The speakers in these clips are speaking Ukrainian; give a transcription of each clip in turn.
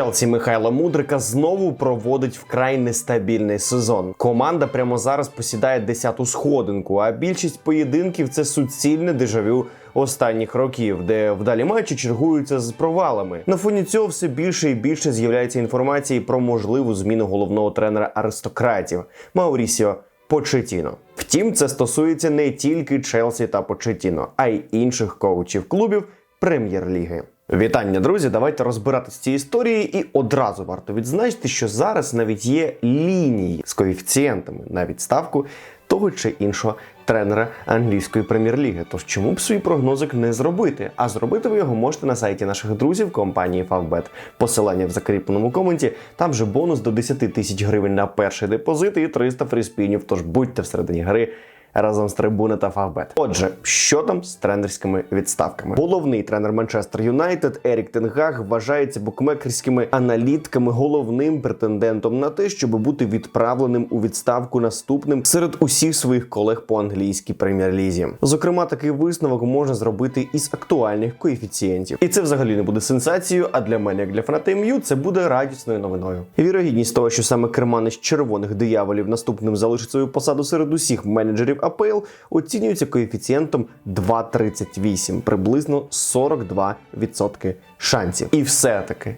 Челсі Михайла Мудрика знову проводить вкрай нестабільний сезон. Команда прямо зараз посідає 10-ту сходинку, а більшість поєдинків це суцільне дежавю останніх років, де вдалі матчі чергуються з провалами. На фоні цього все більше і більше з'являється інформації про можливу зміну головного тренера аристократів Маурісіо Почетіно. Втім, це стосується не тільки Челсі та Почетіно, а й інших коучів клубів прем'єр-ліги. Вітання, друзі! Давайте розбиратися з цієї історії, і одразу варто відзначити, що зараз навіть є лінії з коефіцієнтами на відставку того чи іншого тренера англійської прем'єр-ліги. Тож чому б свій прогнозик не зробити? А зробити ви його можете на сайті наших друзів компанії Favbet. Посилання в закріпленому коменті. Там же бонус до 10 тисяч гривень на перший депозит і 300 фріспінів. Тож будьте всередині гри разом з трибуни та Фавбет. Отже, що там з тренерськими відставками? Головний тренер Манчестер Юнайтед Ерік Тенгаг вважається букмекерськими аналітками головним претендентом на те, щоб бути відправленим у відставку наступним серед усіх своїх колег по англійській прем'єр-лізі. Зокрема, такий висновок можна зробити із актуальних коефіцієнтів. І це взагалі не буде сенсацією. А для мене, як для фаната МЮ, це буде радісною новиною. Вірогідність того, що саме керманич червоних дияволів наступним залишить свою посаду серед усіх менеджерів АПЛ, оцінюється коефіцієнтом 2,38, приблизно 42% шансів. І все-таки.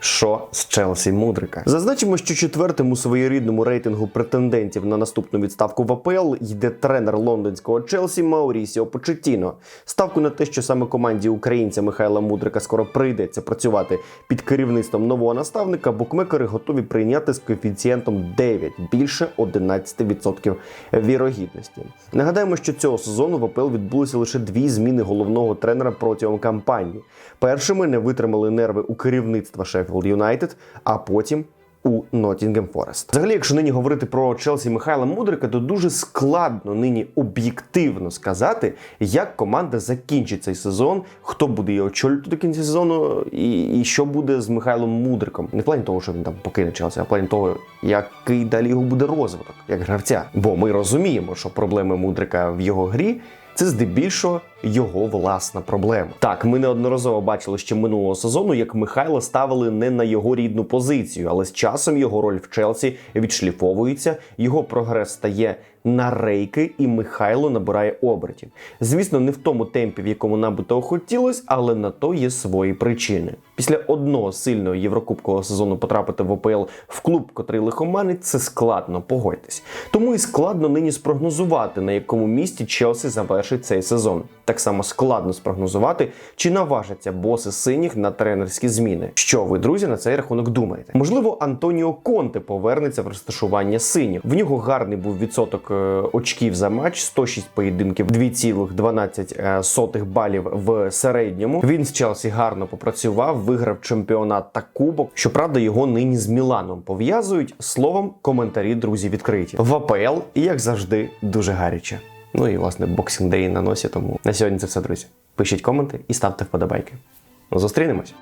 Що з Челсі Мудрика? Зазначимо, що четвертим у своєрідному рейтингу претендентів на наступну відставку в АПЛ йде тренер лондонського Челсі Маурісіо Почеттіно. Ставку на те, що саме команді українця Михайла Мудрика скоро прийдеться працювати під керівництвом нового наставника, букмекери готові прийняти з коефіцієнтом 9, більше 11% вірогідності. Нагадаємо, що цього сезону в АПЛ відбулися лише дві зміни головного тренера протягом кампанії. Першими не витримали нерви у керівництва Шеффілд Юнайтед, а потім. У Ноттінгем Форест. Взагалі, якщо нині говорити про Челсі Михайла Мудрика, то дуже складно нині об'єктивно сказати, як команда закінчить цей сезон, хто буде її очолювати до кінця сезону, і, і що буде з Михайлом Мудриком. Не в плані того, що він там покине Челсі, а в плані того, який далі його буде розвиток як гравця. Бо ми розуміємо, що проблеми Мудрика в його грі це здебільшого його власна проблема. Так, ми неодноразово бачили ще минулого сезону, як Михайло ставили не на його рідну позицію, але з часом його роль в Челсі відшліфовується, його прогрес стає на рейки, і Михайло набирає обертів. Звісно, не в тому темпі, в якому нам би того хотілося, але на то є свої причини. Після одного сильного єврокубкового сезону потрапити в ОПЛ в клуб, котрий лихоманить, це складно, погодьтесь. Тому і складно нині спрогнозувати, на якому місці Челсі завершить цей сезон. Так само складно спрогнозувати, чи наважаться боси синіх на тренерські зміни. Що ви, друзі, на цей рахунок думаєте? Можливо, Антоніо Конте повернеться в розташування синіх. В нього гарний був відсоток очків за матч, 106 поєдинків, 2,12 балів в середньому. Він з Челсі гарно попрацював, виграв чемпіонат та кубок. Щоправда, його нині з Міланом пов'язують. Словом, коментарі друзі відкриті. В АПЛ, як завжди, дуже гаряче. Ну і власне боксінг дей на носі. Тому на сьогодні це все, друзі. Пишіть коменти і ставте вподобайки. Зустрінемось.